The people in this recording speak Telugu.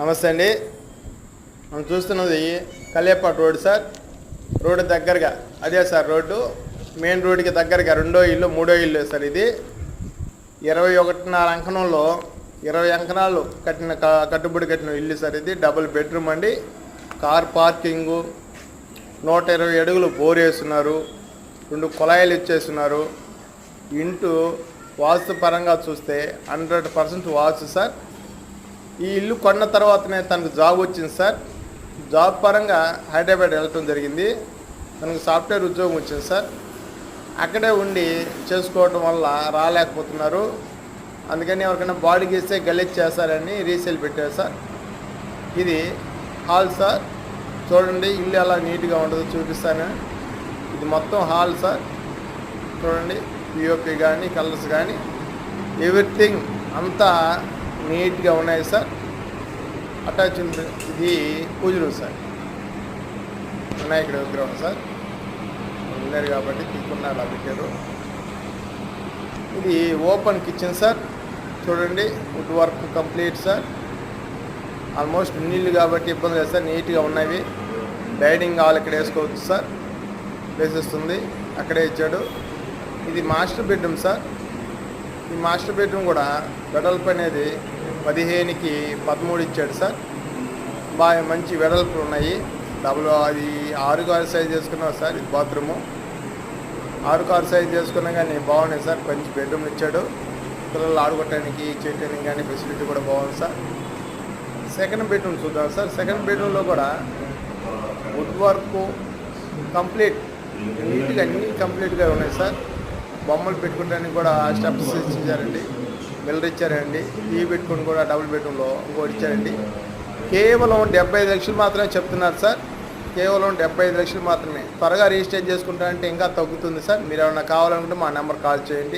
నమస్తే అండి. మనం చూస్తున్నది కల్లేపాటు రోడ్ సార్. రోడ్డు దగ్గరగా అదే సార్ రోడ్డు. మెయిన్ రోడ్డుకి దగ్గరగా రెండో ఇల్లు మూడో ఇల్లు సార్ ఇది. ఇరవై ఒకటిన్నర అంకణంలో ఇరవై అంకణాలు కట్టిన కట్టుబడి కట్టిన ఇల్లు సార్ ఇది. డబుల్ బెడ్రూమ్ అండి. Car parking. నూట ఇరవై అడుగులు బోర్ వేస్తున్నారు. రెండు కుళాయిలు ఇచ్చేస్తున్నారు. ఇంటూ వాస్తు పరంగా చూస్తే హండ్రెడ్ పర్సెంట్ వాస్తు సార్. ఈ ఇల్లు కొన్న తర్వాతనే తనకు జాబ్ వచ్చింది సార్. జాబ్ పరంగా హైదరాబాద్ వెళ్ళటం జరిగింది. తనకు సాఫ్ట్వేర్ ఉద్యోగం వచ్చింది సార్. అక్కడే ఉండి చేసుకోవటం వల్ల రాలేకపోతున్నారు. అందుకని ఎవరికైనా బాడీకి ఇస్తే గలీజ్ చేస్తారని రీసేల్ పెట్టారు సార్. ఇది హాల్ సార్. చూడండి ఇల్లు ఎలా నీట్గా ఉండదో చూపిస్తాను. ఇది మొత్తం హాల్ సార్. చూడండి పిఓపి కానీ కలర్స్ కానీ ఎవ్రీథింగ్ అంతా నీట్గా ఉన్నాయి సార్. అటాచ్ ఇది పూజ రూమ్ సార్. వినాయకుడి విగ్రహం సార్. ఉన్నారు కాబట్టి తీసుకున్నారు అలా పెట్టారు ఇది ఓపెన్ కిచెన్ సార్. చూడండి wood work complete sir. Almost నీళ్ళు కాబట్టి ఇబ్బంది లేదు సార్. నీట్గా ఉన్నవి. డైనింగ్ హాల్ ఇక్కడ వేసుకోవచ్చు సార్. ప్లేసెస్ ఉంది అక్కడే ఇచ్చాడు. ఇది మాస్టర్ బెడ్రూమ్ సార్. ఈ మాస్టర్ బెడ్రూమ్ కూడా బెడల్ప్ అనేది పదిహేనుకి పదమూడు ఇచ్చాడు సార్. బాగా మంచి వెడల్పులు ఉన్నాయి. డబుల్ అది ఆరు కారు సైజ్ చేసుకున్నాం సార్ ఇది బాత్రూము. ఆరు కారు సైజ్ చేసుకున్నా కానీ బాగున్నాయి సార్ మంచి బెడ్రూమ్ ఇచ్చాడు. పిల్లలు ఆడుకోవటానికి చేయటానికి కానీ ఫెసిలిటీ కూడా బాగుంది సార్. సెకండ్ బెడ్రూమ్ చూద్దాం సార్. సెకండ్ బెడ్రూమ్లో కూడా వుడ్ వర్క్ కంప్లీట్ నీట్గా అన్నీ కంప్లీట్గా ఉన్నాయి సార్. బొమ్మలు పెట్టుకోవడానికి కూడా స్టెప్స్ ఇచ్చారండి మిల్లర్ ఇచ్చారండి ఈ పెట్టుకుని కూడా డబుల్ బెడ్రూమ్లో ఇంకోటి ఇచ్చారండి. కేవలం డెబ్బై ఐదు లక్షలు మాత్రమే చెప్తున్నారు సార్. కేవలం డెబ్బై ఐదు లక్షలు మాత్రమే. త్వరగా రిజిస్టర్ చేసుకుంటారంటే ఇంకా తగ్గుతుంది సార్. మీరు ఏమైనా కావాలనుకుంటే మా నెంబర్ కాల్ చేయండి.